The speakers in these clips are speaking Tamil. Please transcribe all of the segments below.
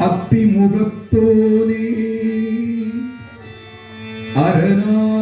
அத்திமுகத்தோனே அரணார்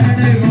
எப்படியில்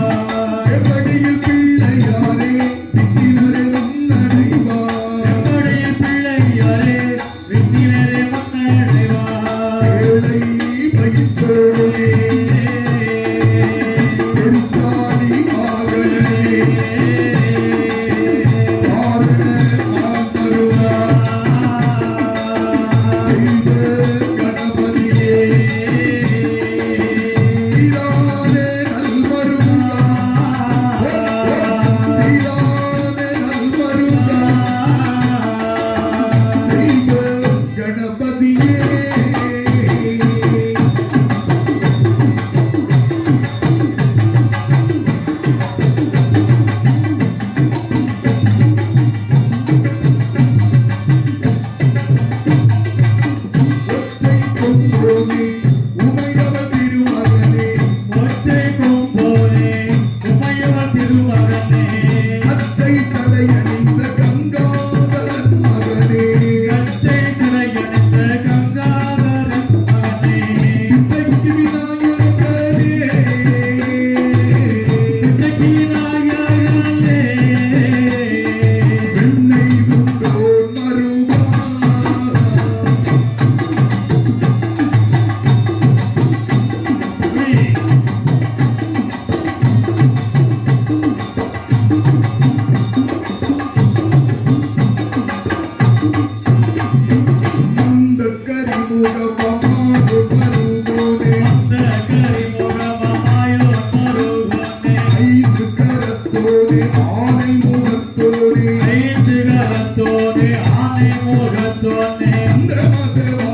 அந்த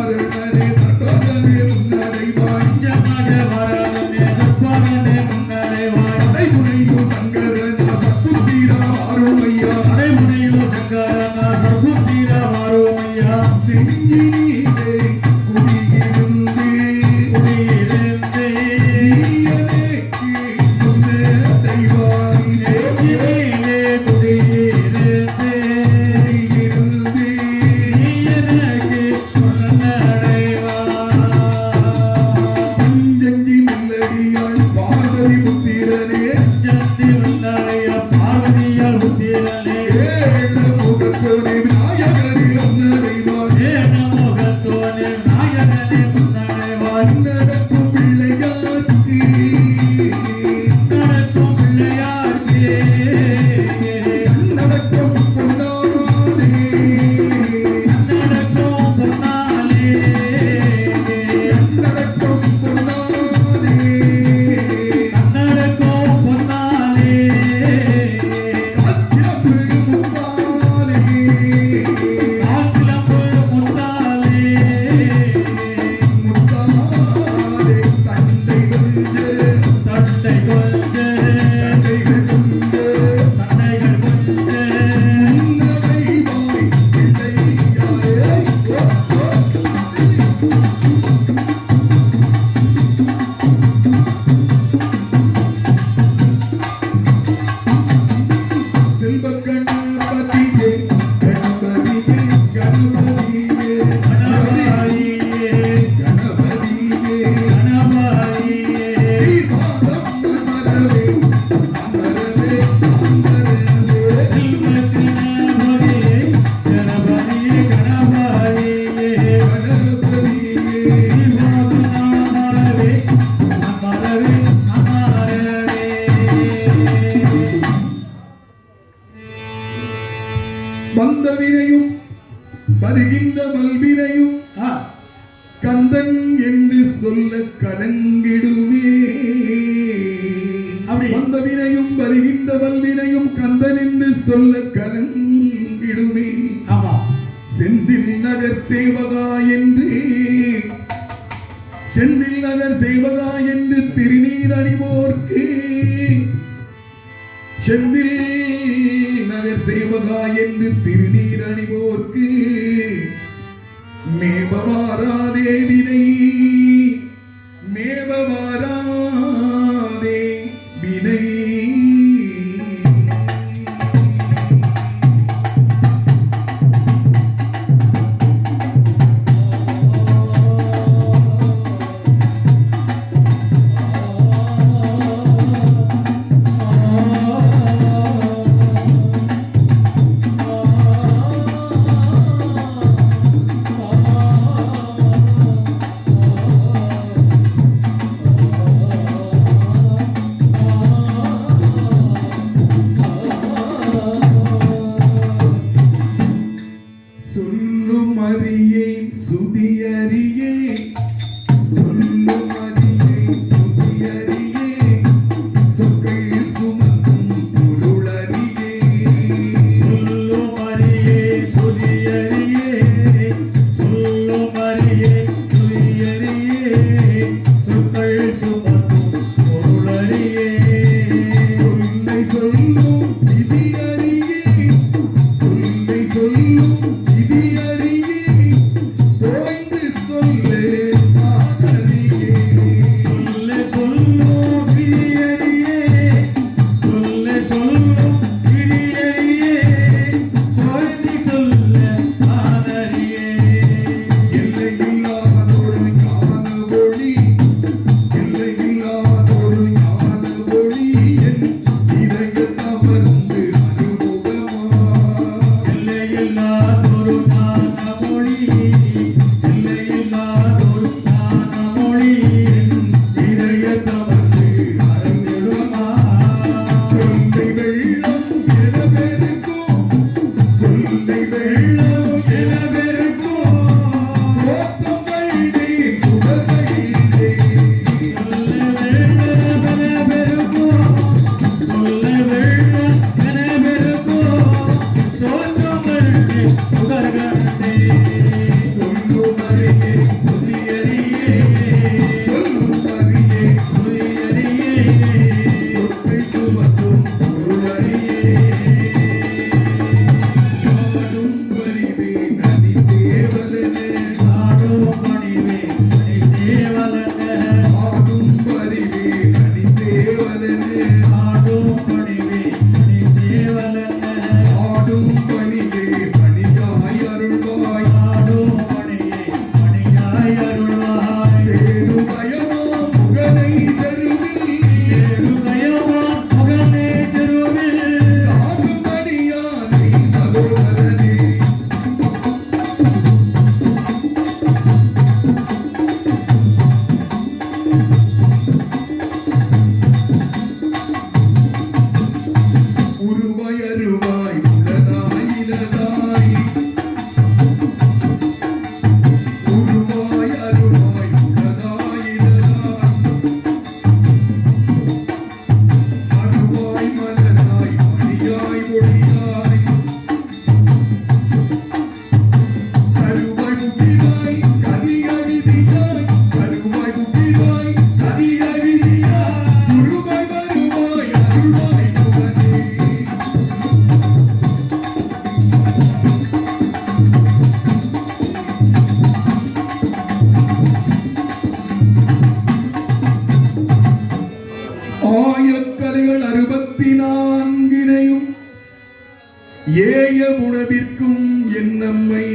ஏய உணவிற்கும் என்னம்மை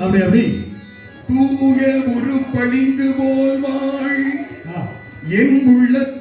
அப்படி அப்படி. தூய ஒரு பளிங்கு போல் வாழ். என் உள்ள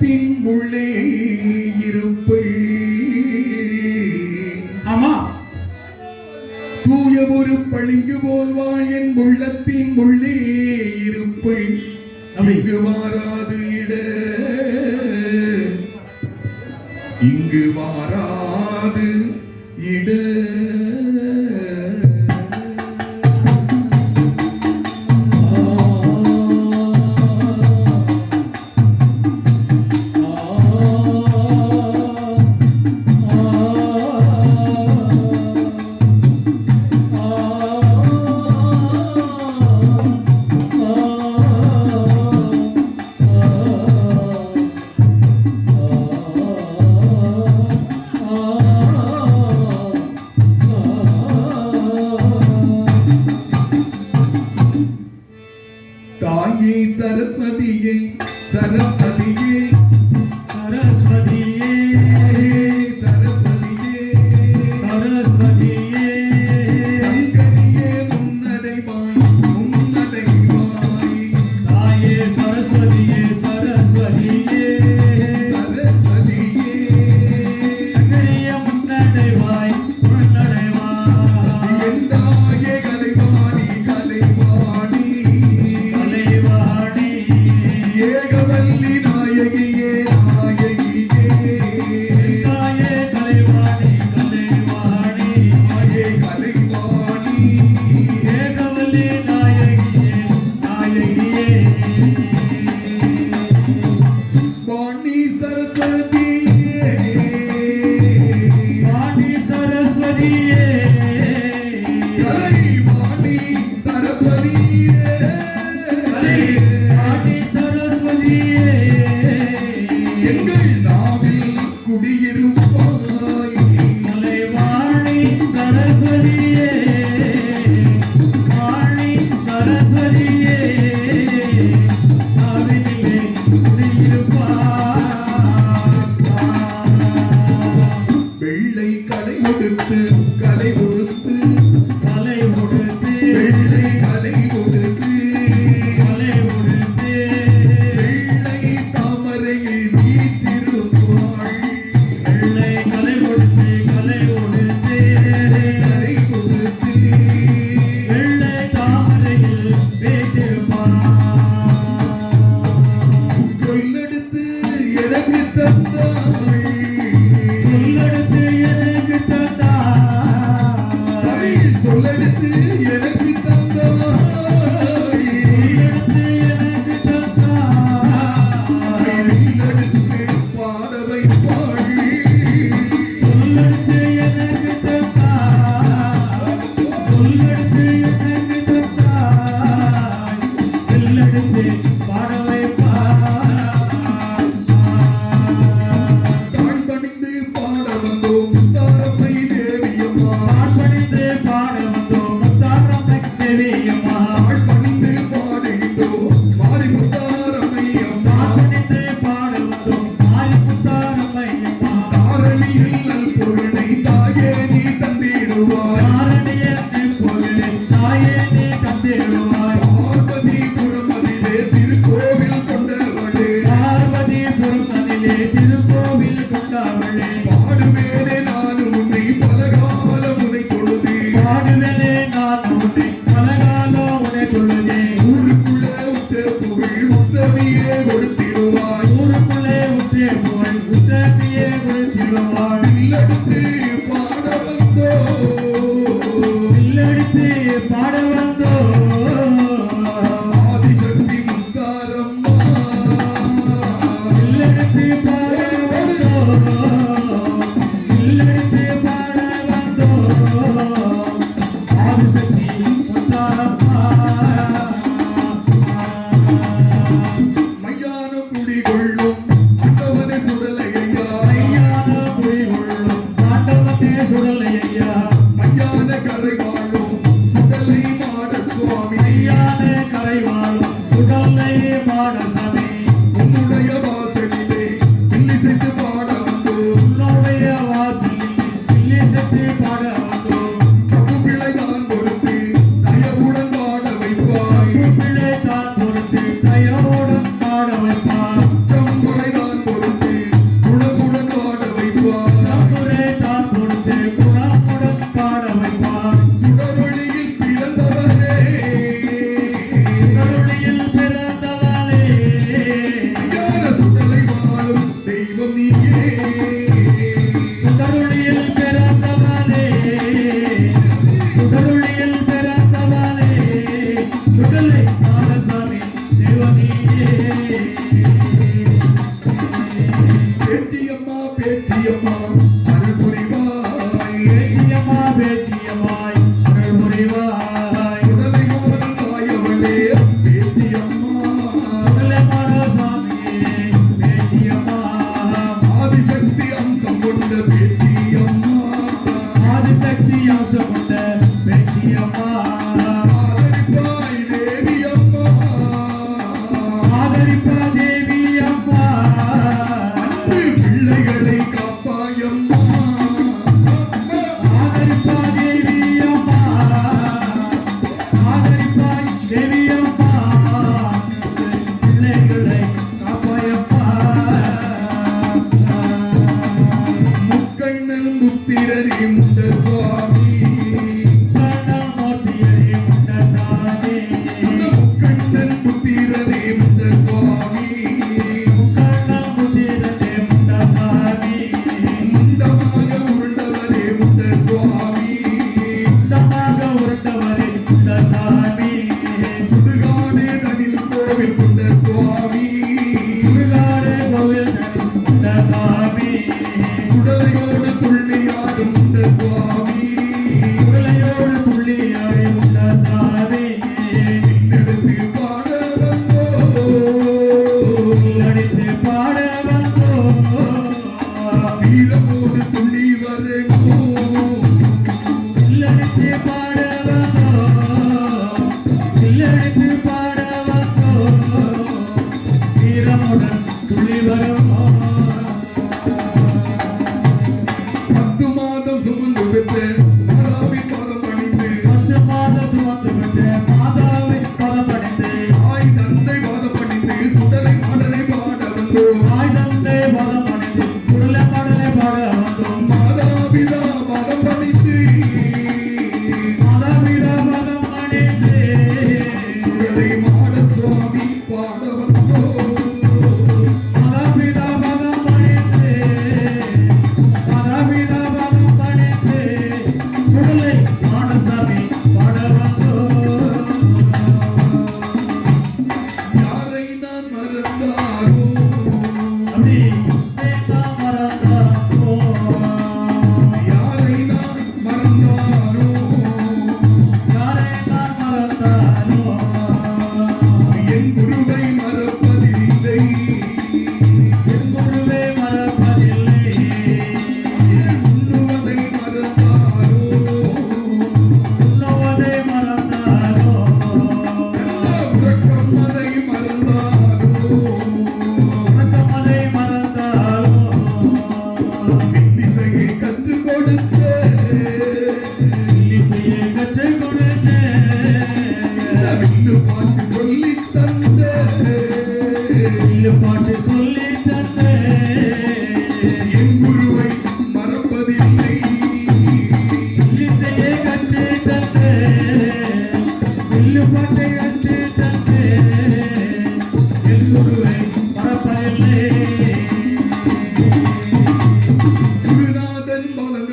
ஆதிசக்தி முத்தாரம்மா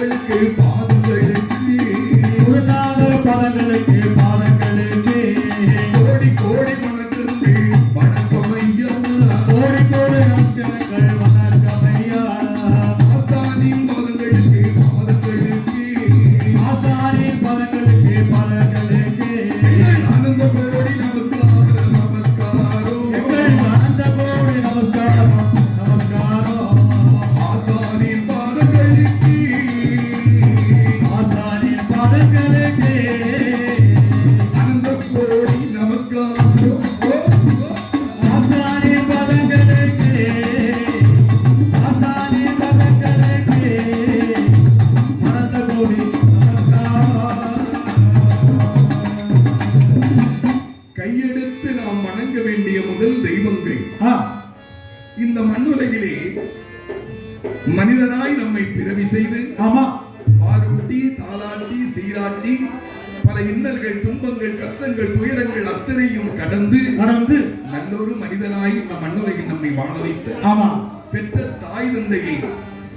பாதங்களுக்கு பாத மனிதனாய் நம்மை பிறவி செய்து ஆமா. பாலூட்டி தாலாட்டி சீராட்டி பல இன்னல்கள் துன்பங்கள் கஷ்டங்கள் துயரங்கள் அத்தனையும் கடந்து கடந்து நல்லொரு மனிதனாய் இந்த மண்ணுலகில் நம்மை வாழ வைத்த ஆமா. பெற்ற தாய் தந்தையை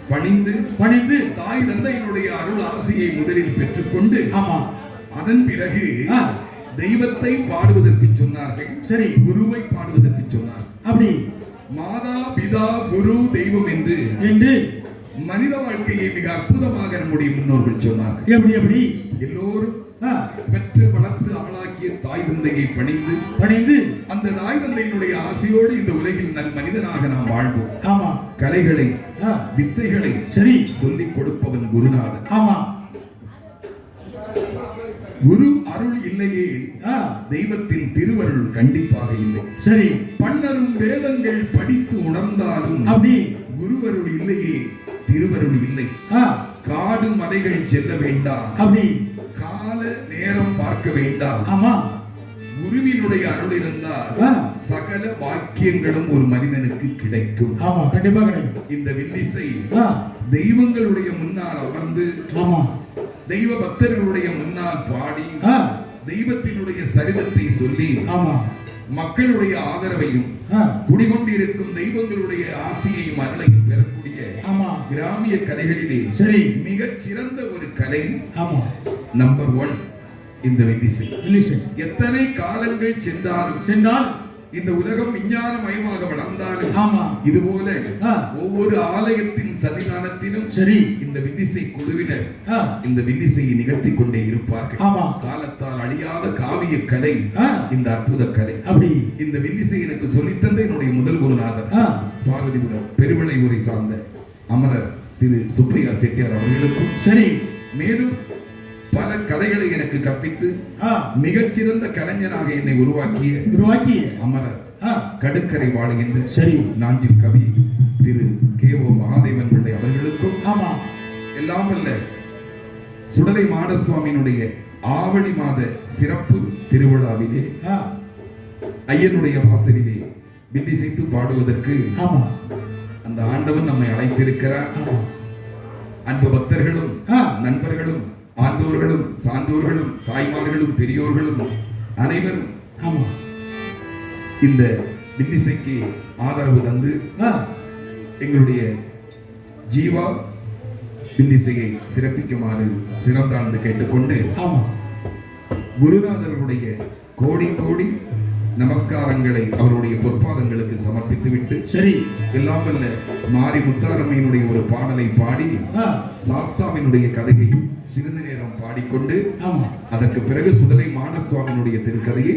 பணிந்து பணிந்து தாய் தந்தையினுடைய அருள் ஆசையை முதலில் பெற்றுக்கொண்டு ஆமா. அதன் பிறகு தெய்வத்தை பாடுவதற்கு சொன்னார்கள் சரி. குருவை பாடுவதற்கு சொன்னார்கள். அப்படி. மாதா பிதா குரு தெய்வம் என்று என்று மனித வாழ்க்கையை மிக அற்புதமாக நம்முடைய முன்னோர்கள் சொன்னார்கள். எப்படி எப்படி? எல்லோரும் பெற்று வளர்த்து ஆளாக்கிய தாய் தந்தையை பணிந்து பணிந்து. அந்த தாய் தந்தையினுடைய ஆசையோடு இந்த உலகில் நல் மனிதனாக நாம் வாழ்வோம். ஆமா. கலைகளை வித்தைகளை சரி. சொல்லிக் கொடுப்பவன் குருநாதன். ஆமா. குரு அருள் இல்லையே தெய்வத்தின் திருவருள் கண்டிப்பாக இல்லை. சரி. பன்னரும் வேதங்கள் படித்து உணர்ந்தாலும் அப்படி. குருவருள் இல்லையே திருவருள் இல்லை. காடு மலைகள் செல்ல வேண்டாம். அப்படி. கால நேரம் பார்க்க வேண்டாம். ஆமா. குருவினுடைய அருள் இருந்தால் சகல வாக்கியங்களும் ஒரு மனிதனுக்கு கிடைக்கும். ஆமா கண்டிப்பா கிடைக்கும். இந்த வில்லிசை தெய்வங்களுடைய முன்னால் அமர்ந்து ஆமா. தெய்வ பக்தர்களுடைய முன்னால் பாடி தெய்வத்தினுடைய சரிதத்தை சொல்லி மக்களுடைய ஆதரவையும் குடிகொண்டிருக்கும் தெய்வங்களுடைய ஆசையையும் அருளையும் பெறக்கூடிய ஆமா. கிராமிய கலைகளிலே சரி. மிகச் சிறந்த ஒரு கலை ஆமா. நம்பர் ஒன் இந்த வில்லிசை எத்தனை காலங்கள் சென்றாலும் சென்றால் இந்த உலகம் விஞ்ஞானமயமாக வளர்ந்தாலும் ஆமா. இதுபோல ஒவ்வொரு ஆலயத்தின் சன்னிதானத்திலும் சரி. இந்த வில்லிசை குழுவினர் இந்த வில்லிசையை நிகழ்த்தி கொண்டே இருப்பார்கள். ஆமா. காலத்தால் அழியாத காவிய கலை இந்த அற்புத கலை. அப்படி. இந்த வில்லிசை எனக்கு சொல்லித்தந்த என்னுடைய முதல் குருநாதர் பார்வதிபுரம் பெருவிளை ஊரை சார்ந்த அமரர் திரு சுப்பையா செட்டியார் அவர்களுக்கும் சரி. மேலும் பல கதைகளை எனக்கு கற்பித்து மிகச்சிறந்த கலைஞனாக என்னை உருவாக்கிய உருவாக்கி அமரர் கடுக்கரை வாழுகின்ற சரி. நாஞ்சில் கவி திரு கே ஓ மகாதேவன் பிள்ளை அவர்களுக்கும் ஆமா. எல்லாம் வல்ல சுடலை மாடசுவாமியினுடைய ஆவணி மாத சிறப்பு திருவிழாவிலே ஐயனுடைய வாசலிலே வில்லிசைத்து பாடுவதற்கு ஆமா. அந்த ஆண்டவன் நம்மை அழைத்திருக்கிறார். அன்பு பக்தர்களும் நண்பர்களும் ஆண்டோர்களும் சான்றோர்களும் தாய்மார்களும் பெரியோர்களும் அனைவரும் ஆமா. இந்த வில்லிசைக்கு ஆதரவு தந்து எங்களுடைய ஜீவா வில்லிசையை சிறப்பிக்குமாறு சிறந்தாழ்ந்து கேட்டுக்கொண்டு ஆமா. குருநாதர்களுடைய கோடி கோடி நமஸ்காரங்களை அவருடைய பொற்பாதங்களுக்கு சமர்ப்பித்துவிட்டு சரி. எல்லாம் வல்ல மாரி முத்தாரம்மையினுடைய ஒரு பாடலை பாடி சாஸ்தாவினுடைய கதையை சிறிது நேரம் பாடிக்கொண்டு அதற்கு பிறகு சுடலை மாடசுவாமியினுடைய திருக்கதையை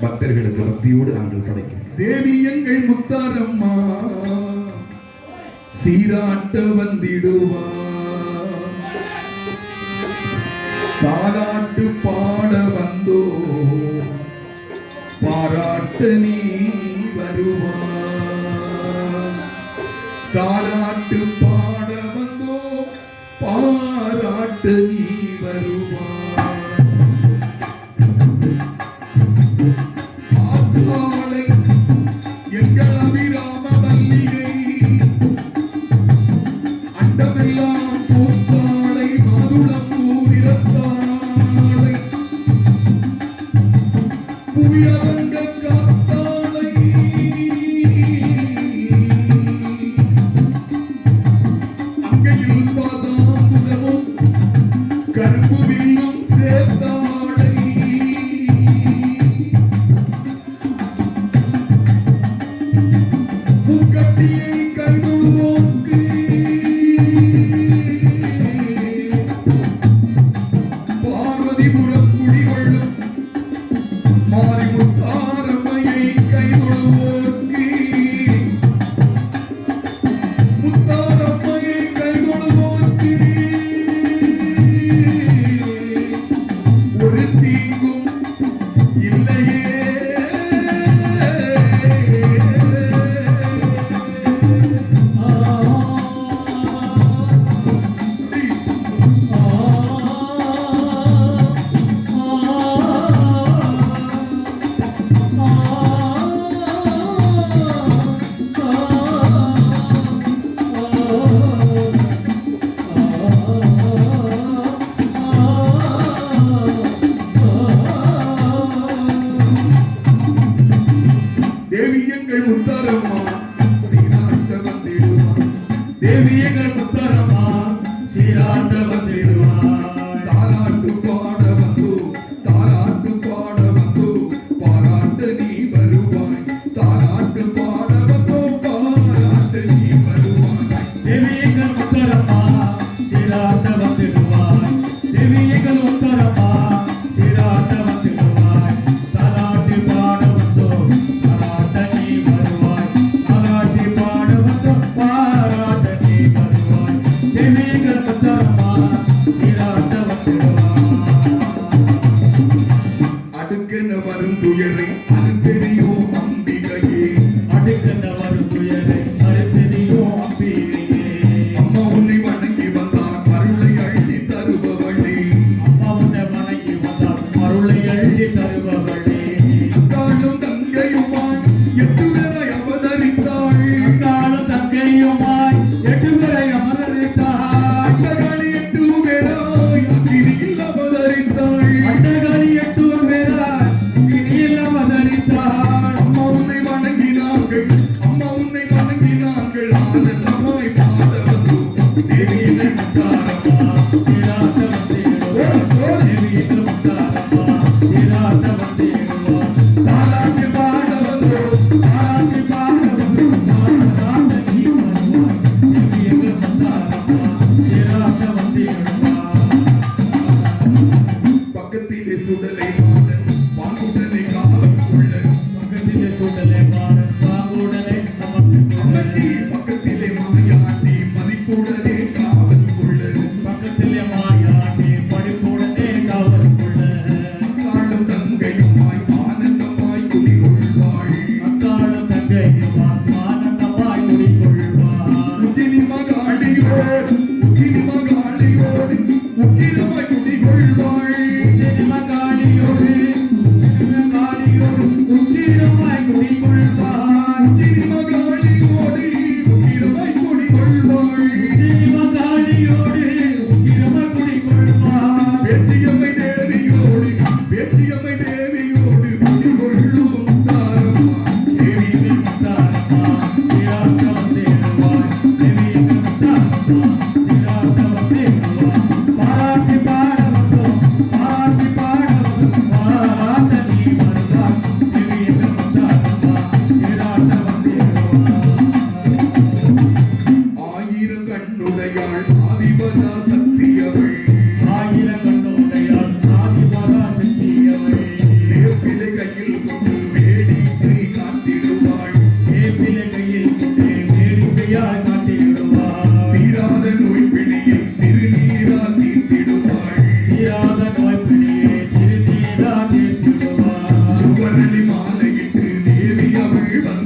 பக்தர்களுக்கு பக்தியோடு நாங்கள் படைக்கிறோம். தேவி எங்கள் முத்தாரம்மா சீராட்ட வந்திடுவா. தாலாட்டு பாராட்ட நீ வருவான் தாலாட்டு ಜೀವದಾಡಿಯೋ தேவி